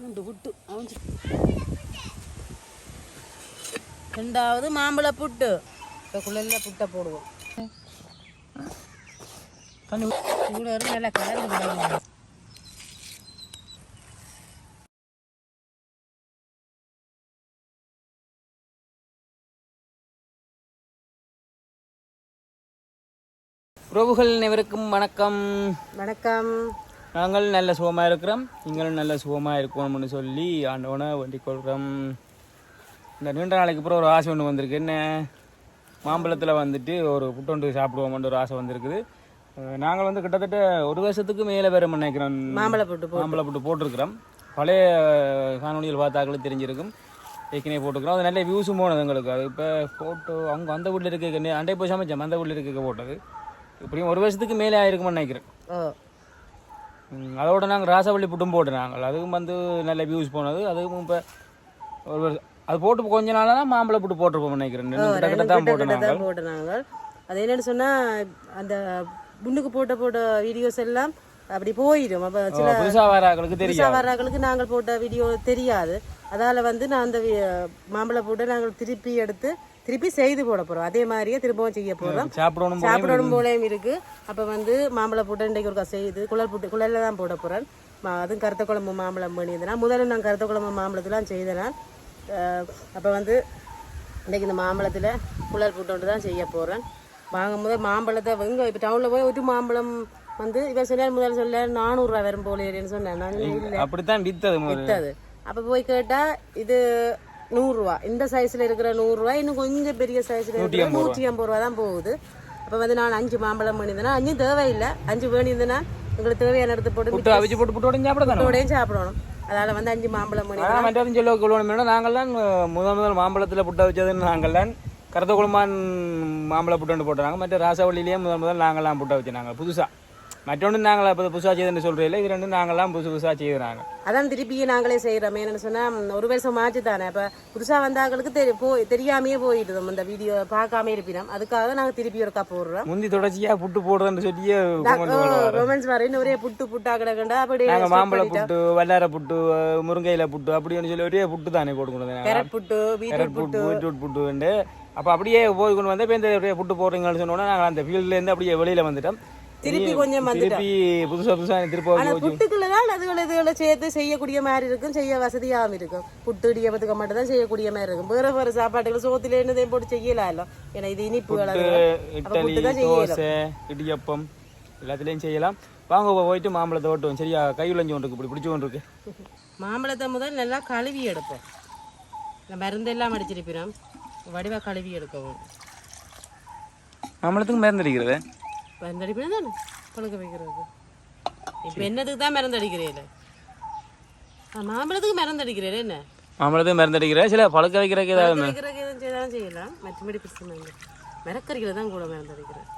மூன்று புட்டு. அவிஞ்சு. ரெண்டாவது மாம்பழ புட்டு. இப்போ குள்ளல்ல புட்டை போடுவோம். தண்ணி கூட நல்லா கலந்து விடணும் உறவுகள் அனைவருக்கும் வணக்கம். வணக்கம். நாங்கள் நல்ல சுகமாக இருக்கிறோம் நீங்களும் நல்ல சுகமாக இருக்கணும்னு சொல்லி ஆண்டவனை வேண்டிக் கொள்கிறோம் இந்த நீண்ட நாளைக்கு அப்புறம் ஒரு ஆசை ஒன்று வந்திருக்கு. என்ன? மாம்பழத்தில் வந்துட்டு ஒரு புட்டொண்டு சாப்பிடுவோம்னு ஒரு ஆசை வந்திருக்குது. நாங்கள் வந்து கிட்டத்தட்ட ஒரு வருஷத்துக்கு மேலே வேறு நினைக்கிறோம் மாம்பழ புட்டு மாம்பழ புட்டு போட்டிருக்கிறோம். பழைய காணொலிகள் பார்த்தாக்களும் தெரிஞ்சிருக்கும். ஏற்கனவே போட்டுக்கிறோம் அது நல்ல வியூஸும் போனது எங்களுக்கு. அது இப்போ போட்டோ அங்கே அந்த வீட்டில் இருக்க அண்டை போய் சமைச்சோம். அந்த வீட்டில் இருக்க போட்டது இப்படியும் ஒரு வருஷத்துக்கு மேலே ஆயிருக்கும்னு நினைக்கிறேன். அதோட நாங்கள் ராசவள்ளி புட்டும் நாங்கள் அதுவும் வந்து நல்ல வியூஸ் போனது. அதுவும் இப்போ ஒரு அது போட்டு கொஞ்ச நாளாக தான் மாம்பழ புட்டு போட்டிருப்போம் நினைக்கிறேன். கிட்ட தான் போட்டோம் நாங்கள் தான் போட்டு நாங்கள் அது என்னன்னு சொன்னா அந்த முன்னுக்கு போட்ட போட்ட வீடியோஸ் எல்லாம் அப்படி போயிடும். அப்போ சில புதுசாக வராங்களுக்கு தெரியும் புதுசாக வர்றவங்களுக்கு நாங்கள் போட்ட வீடியோ தெரியாது. அதால வந்து நான் அந்த மாம்பழ போட்டு நாங்கள் திருப்பி எடுத்து திருப்பி செய்து போட போறோம். அதே மாதிரியே திரும்பவும் செய்ய போறோம். சாப்பிடணும் சாப்பிடணும் போலையும் இருக்கு. அப்ப வந்து மாம்பழ புட்டு இன்றைக்கு ஒருக்கா செய்து குழல் புட்டு குழல்ல தான் போட போறேன். மா- அதுவும் கருத்த குழம்பு மாம்பழம் பண்ணியிருந்தேன் முதல்ல நான் கருத்த குழம்பு மாம்பழத்துலாம் செய்தேன். அப்போ வந்து இன்றைக்கி இந்த மாம்பழத்தில் குழல் புட்டு தான் செய்ய போகிறேன் வாங்க முதல் மாம்பழத்தை எங்கே இப்போ டவுனில் போய் ஒரு மாம்பழம் வந்து இவன் சொன்னார் முதல்ல சொல்ல நானூறுரூவா வரும் போலேன்னு சொன்னேன் நான் இல்லை அப்படித்தான் வித்தது வித்தது. அப்போ போய் கேட்டால் இது நூறுரூவா. இந்த சைஸில் இருக்கிற நூறுரூவா இன்னும் கொஞ்சம் பெரிய சைஸில் இருக்கிற நூற்றி ஐம்பது ரூபா தான் போகுது. அப்போ வந்து நான் அஞ்சு மாம்பழம் பண்ணியிருந்தேன்னா அஞ்சும் தேவையில்லை. அஞ்சு வேணியிருந்தேன்னா உங்களுக்கு தேவையான இடத்து போட்டு அவிச்சு போட்டு புட்டு உடனே சாப்பிட தானே? மிட்டோடையும் சாப்பிடணும். அதால் வந்து அஞ்சு மாம்பழம் பண்ணி ஆனால் மற்றதும் சொல்ல கொள்ளணும் நாங்கள்லாம் முதல் முதல் மாம்பழத்தில் புட்டை வச்சதுன்னு நாங்கள்லாம் கருத்த குளமான் மாம்பழ புட்டு போட்டாங்க மற்ற ராசவள்ளியிலேயே முதல் முதல் நாங்கள்லாம் புட்டை வச்சுனாங்க புதுசாக மற்றொன்று நாங்கள் இப்போ புதுசாக செய்யுதுன்னு சொல்கிறீங்களே இது ரெண்டும் நாங்கள்லாம் புதுசு புதுசாக செய்கிறாங்க அதான் திருப்பியும் நாங்களே செய்கிறோம் என்னன்னு சொன்னால் ஒரு வருஷம் ஆச்சு தானே இப்போ புதுசாக வந்தாங்களுக்கு தெரி போய் தெரியாமையே போயிடுதோம் இந்த வீடியோ பார்க்காம இருப்பினோம். அதுக்காக நாங்கள் திருப்பி ஒருக்கா போடுறோம். முந்தி தொடர்ச்சியாக புட்டு போடுறதுன்னு சொல்லியே பண்ணுவாங்க. ரொமான்ஸ் இன்னும் ஒரே புட்டு புட்டா கிடக்கண்டா அப்படி நாங்கள் மாம்பழ புட்டு வல்லார புட்டு முருங்கையில புட்டு அப்படின்னு சொல்லி ஒரே புட்டு தானே போட்டுக்கணும் carrot puttu beetroot puttu beetroot புட்டுண்டு அப்போ அப்படியே போய் கொண்டு வந்து இப்போ இந்த புட்டு போடுறீங்கன்னு சொன்னோன்னா நாங்கள் அந்த ஃபீல்ட்லேருந்து அப்படியே வெளியில் வந்துட்டோம். திருப்பி கொஞ்சம் திருப்பி புதுசாக புதுசாக திருப்பி ஆனா புட்டுக்குள்ள தான் அதுகளை இதுகளை சேர்த்து செய்யக்கூடிய மாதிரி இருக்கும் செய்ய வசதியாகவும் இருக்கும். புட்டு இடியப்பத்துக்கு மட்டும் தான் செய்யக்கூடிய மாதிரி இருக்கும். வேற வேற சாப்பாட்டுகள் சோத்துல என்னதையும் போட்டு செய்யலாம்ல? ஏன்னா இது இனிப்புகள் இட்லி செய்யலாம். தோசை இடியப்பம் எல்லாத்துலேயும் செய்யலாம். வாங்க போ- போயிட்டு மாம்பழத்தை ஓட்டுவோம். சரியா கை உழைஞ்சு கொண்டு இருக்கு இப்படி பிடிச்சி கொண்டு இருக்கு மாம்பழத்தை முதல் நல்லா கழுவி எடுப்போம். இந்த மருந்தெல்லாம் அடிச்சிருப்பினோம் வடிவா கழுவி எடுக்கவும். மாம்பழத்துக்கு மருந்து அடிக்கிறது? மருந்து அடிப்பினா தானே பழுக்க வைக்கிறது இப்போ என்னதுக்கு தான் மருந்து அடிக்கிறீல மாம்பழத்துக்கு மருந்து அடிக்கிறீல என்ன? மாம்பழத்துக்கு மருந்து அடிக்கிற சில பழுக்க வைக்கிறதுக்கு ஏதாவது எதுவும் செய்யலாம் மற்றபடி பிரச்சனை இல்லை மிரக்கறிகளை தான் கூட மருந்து அடிக்கிறேன்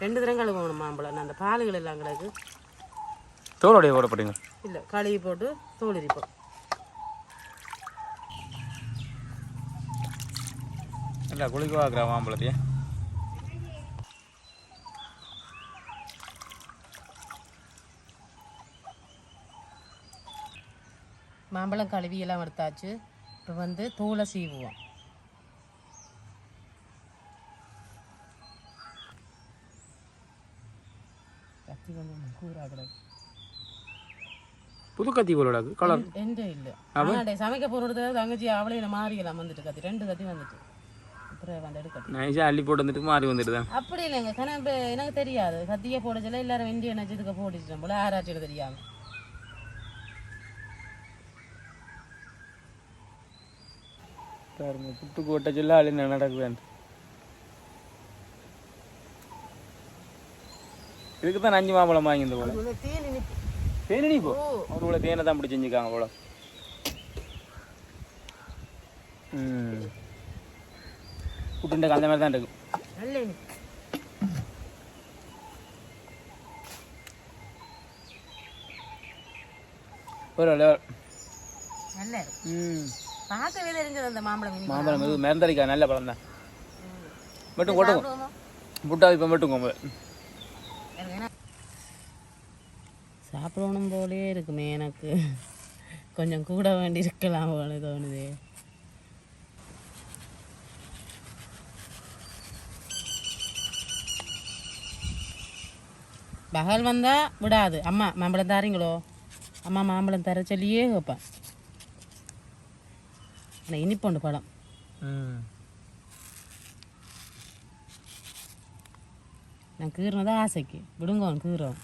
ரெண்டு தரம் கழுவணும் மாம்பழம். அந்த பாலுகள் எல்லாம் கிடக்கு. தோலோடைய போடப்படுங்க இல்லை கழுவி போட்டு தோல் இரிப்போம் இல்லை குளிக்க பார்க்குறா மாம்பழத்தையே. மாம்பழம் கழுவி எல்லாம் எடுத்தாச்சு இப்போ வந்து தோலை சீவுவோம். கத்தி கொஞ்சம் கூறா கிடக்கு. புது கத்தி போலோடாக்கு கலர் ரெண்டு இல்லை. சமைக்க போகிறது தங்கச்சி அவளே மாறிக்கலாம் வந்துட்டு கத்தி. ரெண்டு கத்தி வந்துட்டு. நைஸாக அள்ளி போட்டு வந்துட்டு மாறி வந்துட்டு அப்படி இல்லைங்க. எனக்கு தெரியாது. கத்தியை போட சொல்ல எல்லாரும் வெண்டி நினச்சதுக்கு போட்டுச்சிட்டோம் போல. ஆராய்ச்சியில் தெரியாம பாருங்க புட்டுக்கு ஓட்ட சொல்ல அள்ளி நடக்குதான் இதுக்கு தான் அஞ்சு மாம்பழம் வாங்கி இந்த போல தேன் போ ஒரு போல தேனை தான் பிடிச்சி செஞ்சுக்காங்க போல. ம். புட்டுண்டக்கு அந்த மாதிரி தான் இருக்கு. நல்ல இனிப்பு. ஒரு ம். பார்க்கவே தெரிஞ்சது அந்த மாம்பழம் மாம்பழம் இது மருந்தடிக்கா நல்ல பழம் தான். மட்டும் கொட்டுங்க? புட்டா இப்போ மட்டும் கொம்பு சாப்பிடணும் போலே இருக்குமே எனக்கு. கொஞ்சம் கூட வேண்டி இருக்கலாம் போல தோணுது. பகல் வந்தா விடாது. அம்மா மாம்பழம் தாரீங்களோ? அம்மா மாம்பழம் தர சொல்லியே வைப்பேன் ஆனால் இனிப்போண்டு பழம். நான் கீறினதா ஆசைக்கு. விடுங்க கீறோம்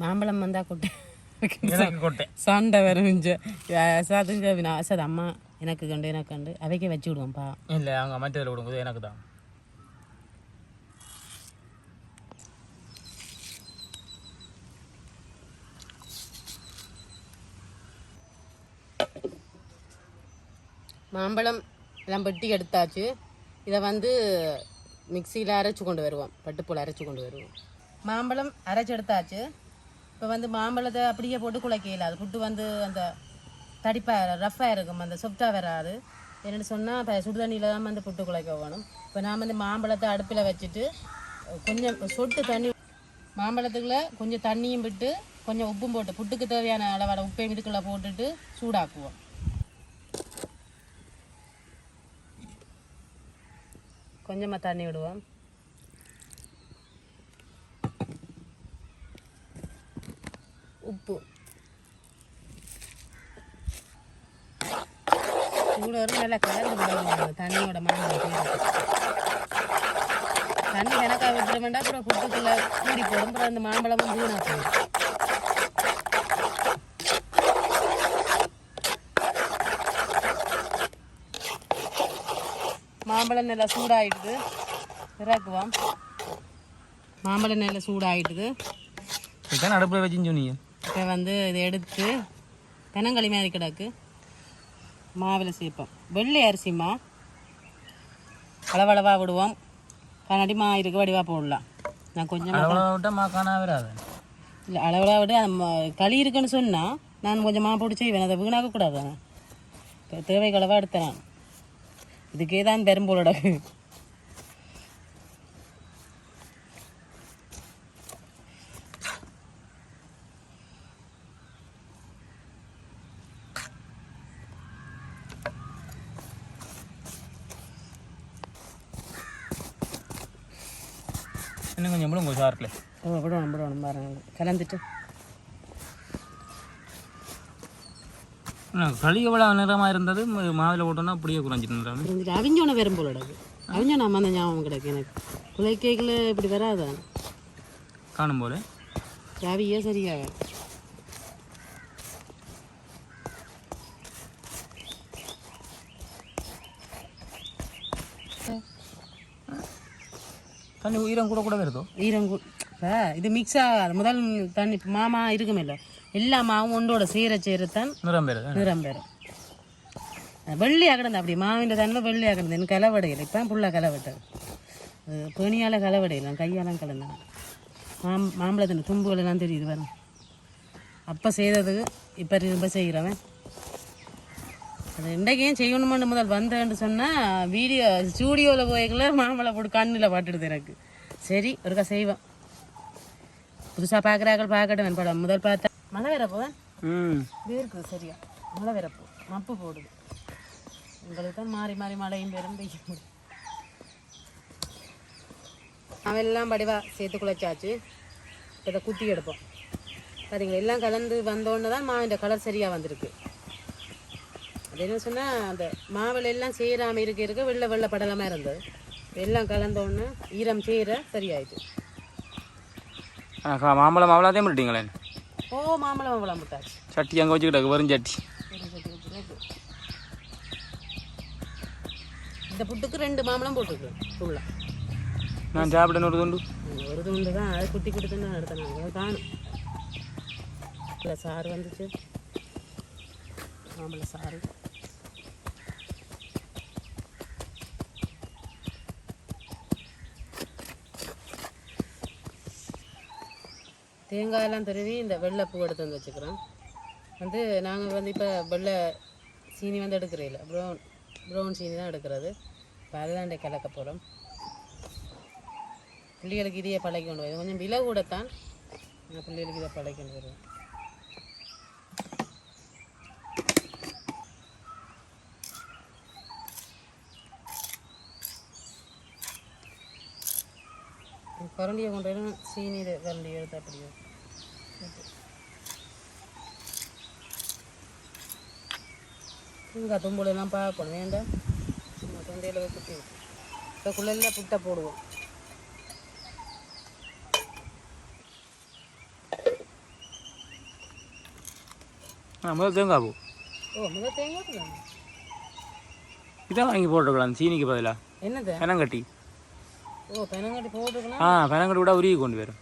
மாம்பழம் வந்தா கொட்டை. சண்டை வரும் சதுங்க சது அம்மா எனக்கு கண்டு எனக்கு கண்டு. அவைக்கே வச்சு விடுவோம்ப்பா. இல்லை அவங்க மற்றதில் விடும்போது எனக்கு தான். மாம்பழம் எல்லாம் வெட்டி எடுத்தாச்சு. இதை வந்து மிக்சியில் அரைச்சி கொண்டு வருவோம். பட்டுப்போல் அரைச்சி கொண்டு வருவோம். மாம்பழம் அரைச்சி எடுத்தாச்சு. இப்போ வந்து மாம்பழத்தை அப்படியே போட்டு குழைக்கல அது புட்டு வந்து அந்த தடிப்பாக ரஃப்பாக இருக்கும். அந்த சொப்டாக வராது. என்னென்னு சொன்னால் இப்போ சுடுதண்ணியில் தான் வந்து புட்டு குழைக்க வேணும். இப்போ நான் வந்து மாம்பழத்தை அடுப்பில் வச்சுட்டு கொஞ்சம் சொட்டு தண்ணி மாம்பழத்துக்குள்ள கொஞ்சம் தண்ணியும் விட்டு கொஞ்சம் உப்பும் போட்டு புட்டுக்கு தேவையான அளவான உப்பையும் இதுக்குள்ளே போட்டுட்டு சூடாக்குவோம். கொஞ்சமாக தண்ணி விடுவோம். உப்பு. சூடு வரும் நல்லா கலந்து விடுவோம். தண்ணியோட மாம்பழம் தண்ணி கணக்காக விட்டுற வேண்டாம் அப்புறம் குட்டுக்குள்ளே கூடி போடும். அப்புறம் அந்த மாம்பழமும் வீணாக போயிடும். மாம்பழம் நல்லா சூடாயிடுது. இறக்குவோம். மாம்பழம் நல்லா சூடாயிட்டுது இதுதான் அடுப்பில் வச்சுன்னு சொன்னீங்க. இப்போ வந்து இதை எடுத்து தெனங்களி மாதிரி கிடக்கு. மாவில் சேர்ப்போம். வெள்ளை அரிசிமா அளவளவாக விடுவோம். கண்ணாடி மா இருக்கு வடிவாக போடலாம். நான் அவ்வளோ விட்டால் மா காணா வராது. இல்லை அளவளாக விட ம- களி இருக்குன்னு சொன்னால் நான் கொஞ்சமாக போட்டு செய்வேன். அதை வீணாக்க கூடாது இப்போ தேவைக்கு அளவாக எடுத்தேன் நான் இதுக்கே தான் பெரும்போலோட இன்னும் கொஞ்சம் முழுங்க சாரில் ஓ விடணும் விடணும் பாருங்க. கலந்துட்டு. களி எவ்வளோ நிறமாக இருந்தது? மாவில் போட்டோன்னா அப்படியே குறைஞ்சிட்டு புரிஞ்சுட்டு அவிஞ்சோன பெரும்போலோட அவிஞ்சோ நம்ம அந்த ஞாபகம் கிடக்கு எனக்கு. குலைக்கைகளை இப்படி வராதா? காணும் போல ரவியே சரியாக. தண்ணி உயிரம் கூட கூட வருதோ? ஈரங்கு இப்போ இது மிக்ஸ் ஆகாது. முதல் தண்ணி மாமா இருக்குமில்ல. எல்லா மாவும் ஒன்றோட சேர சேரத்தான் நிறம் வருது நிறம் பெறும் வெள்ளையாக கிடந்து அப்படி மாவிൻ്റെ தண்ணில் வெள்ளையாக கிடந்து. எனக்கு கலவடையில். இப்போ ஃபுல்லாக கலவட்டது பேணியால் கலவடையில் நான் கையாலாம் கலந்தேன் மாம் மாம்பழத்தின் தும்புகள் எல்லாம் தெரியுது வரும் அப்போ செய்ததுக்கு இப்போ திரும்ப செய்கிறவன். அது இன்றைக்கு ஏன் செய்யணுமென்னு முதல் வந்தேன்னு சொன்னால் வீடியோ ஸ்டூடியோவில் போய்க்குள்ள மாம்பழம் போட்டு கண்ணில் பட்டுடுது எனக்கு. சரி ஒருக்கா செய்வேன் புதுசாக பார்க்குறாக்கள் பார்க்கட்டும் படம் முதல் பார்த்தா மழை வேற ம். வேர்க்குது சரியா? மழை வரப்போ மப்பு போடுது. உங்களுக்கு தான் மாறி மாறி மழையும் பெரும் முடியும் அவெல்லாம் படிவா சேர்த்து குழைச்சாச்சு. இதை குத்தி எடுப்போம். பார்த்தீங்களா எல்லாம் கலந்து வந்தோடனே தான் மாவிൻ്റെ கலர் சரியாக வந்திருக்கு. அது என்ன சொன்னால் அந்த மாவில் எல்லாம் சேராமல் இருக்க இருக்க வெள்ளை வெள்ளை படலமாக இருந்தது. எல்லாம் கலந்தோடனே ஈரம் சேர சரியாயிட்டு. மாம்பழம் அவ்வளோதே பண்ணிட்டீங்களே ஓ மாம்பழம் மாம்பழம் முட்டாச்சு சட்டி அங்கே வச்சுக்கிட்டாங்க வெறும் சட்டி. இந்த புட்டுக்கு ரெண்டு மாம்பழம் போட்டுருக்கு ஃபுல்லாக நான் சாப்பிடணும் ஒரு துண்டு. ஒரு துண்டு தான் அது குட்டி குட்டி தான் எடுத்தேன் அது காணும். இல்லை சாறு வந்துச்சு. மாம்பழ சாறு. தேங்காயெல்லாம் துருவி இந்த வெள்ளை பூ எடுத்து வந்து வச்சுக்கிறோம். வந்து நாங்கள் வந்து இப்போ வெள்ளை சீனி வந்து எடுக்கிறதில்ல ப்ரௌன் ப்ரௌன் சீனி தான் எடுக்கிறது. இப்போ அதுதான் கிளக்க கலக்க போகிறோம் பிள்ளைகளுக்கு இதையே பழகி கொண்டு வருவோம் கொஞ்சம் விலை கூடத்தான் நான் பிள்ளைகளுக்கு இதை பழக்கிக்கொண்டு வருவேன் கரண்டியை கொண்டு சீனியில் கரண்டி எடுத்து அப்படியே இங்கே தும்புலாம் பார்க்கணும். வேண்டாம் சும்மா தொண்டையில் வச்சுட்டு இதுக்குள்ளே புட்டை போடுவோம். ஆ முதல் தேங்காய் பூ. ஓ முதல் தேங்காய். இதான் வாங்கி போட்டுருக்கலாம். சீனிக்கு பதிலாக என்னது? பெனங்கட்டி ஓ பெனங்கட்டி போட்டுக்கலாம் ஆ பெனங்கட்டி கூட உருகி கொண்டு வரும்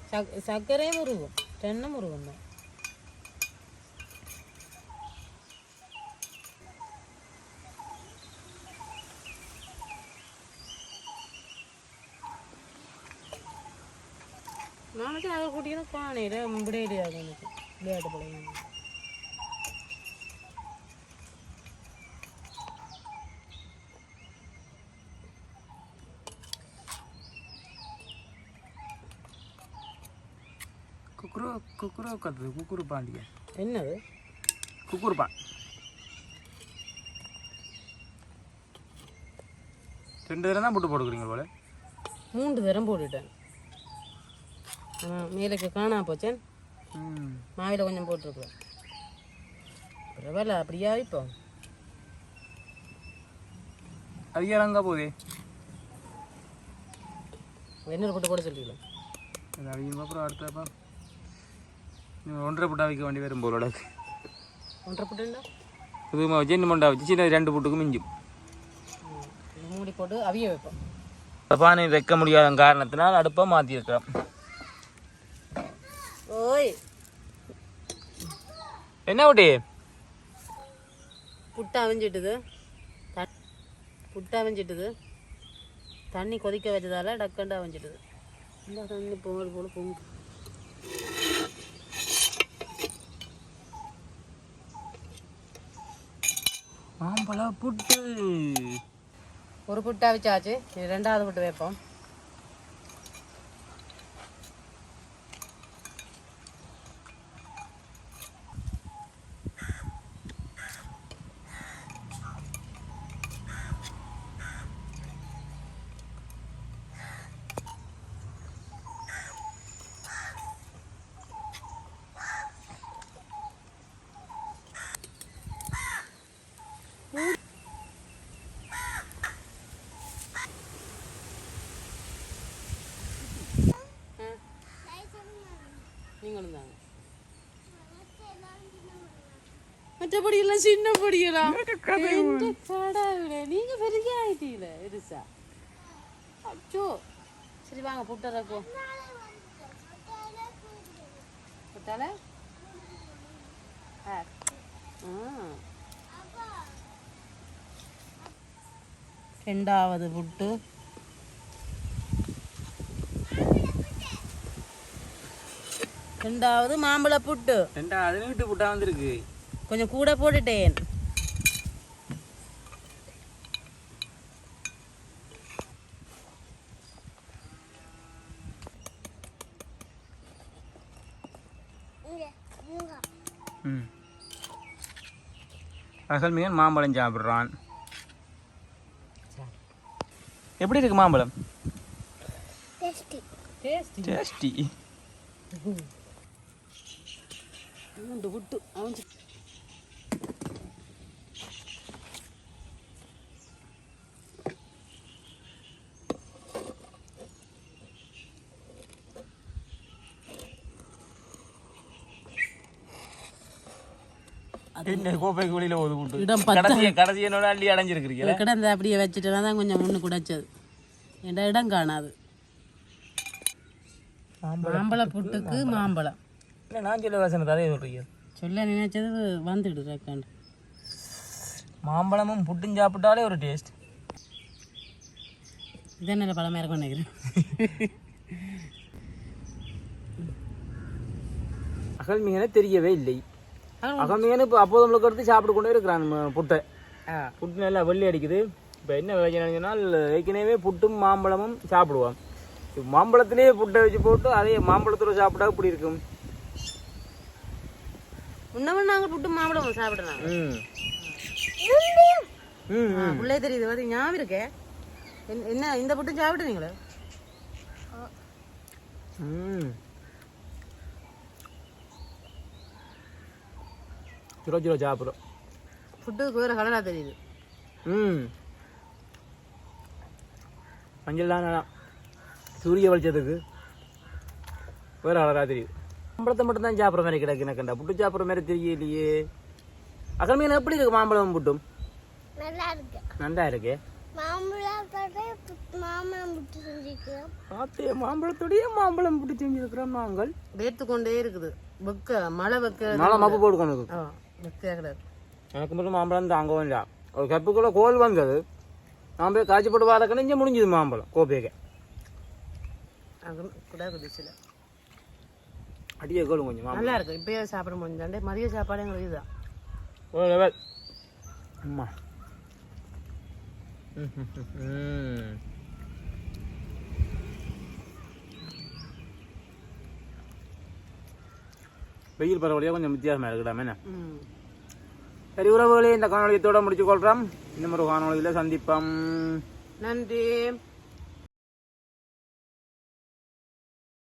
சர்க்கரையும் முருகும் தென்னை முருகும் தான் நாளைக்கு அவர் கூட்டியும் காணையில் விடையிடையாது எனக்கு விளையாட்டு பழைய குக்குரு கத்துது குக்குரு பாண்டிய என்னது? குக்குரு பா ரெண்டு தடவை தான் புட்டு போட்டுக்கிறீங்க போல. மூன்று தரம் போட்டுட்டேன். மேலுக்கு காணா போச்சேன். மாவில் கொஞ்சம் போட்டிருக்குறேன். பரவாயில்ல அப்படியா இப்போ? அது இறங்க போதே வெண்ணெய் போட்டு போட சொல்லிக்கலாம் அது அவங்க அப்புறம் அடுத்தப்பா ஒன்றரை புட்டா வைக்க வேண்டி வரும் போலோட ஒன்றரை புட்டுண்டா புதுமா வச்சு இன்னும் மண்டா வச்சு சின்ன ரெண்டு புட்டுக்கு மிஞ்சும் மூடி போட்டு அவிய வைப்போம் பானை வைக்க முடியாத காரணத்தினால் அடுப்பை மாற்றிருக்கிறோம் ஓய் என்ன விட்டி புட்டு அவிஞ்சிட்டுது புட்டு அவிஞ்சிட்டுது தண்ணி கொதிக்க வச்சதால டக்கண்டு அவிஞ்சிட்டுது இல்லை தண்ணி போல் போல பொங்கு மாம்பழ புட்டு. ஒரு புட்டாக வச்சாச்சு ரெண்டாவது புட்டு வைப்போம் நீங்களும் தாங்க மற்றபடி எல்லாம் சின்ன படியலாம் கடவுளே நீங்க பெரிய ஆயிட்டீல இருசா அச்சோ. சரி வாங்க புட்டறப்போ புட்டால ஆ. ரெண்டாவது புட்டு. ரெண்டாவது மாம்பழ புட்டு. ரெண்டா அது வீட்டு புட்டா வந்திருக்கு. கொஞ்சம் கூட போட்டுட்டேன். அசல் மீன் மாம்பழம் சாப்பிட்றான். எப்படி இருக்கு மாம்பழம்? டேஸ்டி என்ன கோப்பைக்கு வெளியில ஓது புட்டு இடம் கடைசியை கடைசி என்னோட அள்ளி அடைஞ்சிருக்கிறீங்களா கிடந்த அப்படியே வச்சுட்டேன்னா தான் கொஞ்சம் முன்னு குடைச்சது என்ற இடம் காணாது மாம்பழ புட்டுக்கு மாம்பழம் இல்லை நான் சொல்ல வாசனை அதே சொல்றீங்க சொல்ல நினைச்சது வந்துடு ரெக்காண்டு மாம்பழமும் புட்டும் சாப்பிட்டாலே ஒரு டேஸ்ட் நல்ல பழமாக இருக்கும் நினைக்கிறேன் அகல் மீனே தெரியவே இல்லை அகல் மீன் இப்போ அப்போது நம்மளுக்கு எடுத்து சாப்பிட்டு கொண்டே இருக்கிறான் புட்டை. புட்டு நல்லா வெள்ளி அடிக்குது. இப்போ என்ன சொன்னால் ஏற்கனவே புட்டும் மாம்பழமும் சாப்பிடுவோம். இப்போ மாம்பழத்திலேயே புட்டை வச்சு போட்டு அதே மாம்பழத்தோட சாப்பிட்டா இப்படி இருக்கும்? உன்னவன் நாங்கள் புட்டு மாம்பழம் சாப்பிடுறாங்க ம். உள்ளே தெரியுது. வந்து ஞாபகம் இருக்கே. என்ன- என்ன இந்த புட்டு சாப்பிடுறீங்களா? ம். ஜீரோ ஜீரோ சாப்பிடும் புட்டுக்கு வேறு கலராக தெரியுது. ம். மஞ்சள் தான் நல்லா சூரிய வெளிச்சத்துக்கு வேறு அழகா தெரியுது. மாம்பழத்தை மட்டும் தான் சாப்பிட்ற மாதிரி கிடக்கு எனக்குண்டா புட்டு சாப்பிட்ற மாதிரி தெரியலையே. அகல் மீன் எப்படி இருக்கு? மாம்பழம் புட்டும்? நல்லா இருக்கு. நல்லா இருக்கு. மாம்பழத்தோடய மாம்பழம் புட்டு செஞ்சிருக்கிறோம் நாங்கள். வேர்த்து கொண்டே இருக்குது. வெக்க மழை வெக்க நல்லா மப்பு கிடக்கு எனக்கு மட்டும் மாம்பழம் தாங்கவும் இல்லை ஒரு கப்புக்குள்ள கோல் வந்தது நான் போய் காய்ச்சி போட்டு வாரக்கணும் இங்கே முடிஞ்சது மாம்பழம் கோப்பைக்கு அடியே கோலும் கொஞ்சம் நல்லா இருக்கு இப்பயே சாப்பிட முடிஞ்சாண்டே மதிய சாப்பாடு எங்களுக்கு இதுதான் லெவல் அம்மா ம், ம், ம், வெயில் பரவலையாக கொஞ்சம் வித்தியாசமாக இருக்குடாமே என்ன? சரி உறவுகளே இந்த காணொலியத்தோட முடிச்சு கொள்றோம் இன்னும் ஒரு காணொலியில் சந்திப்போம். நன்றி.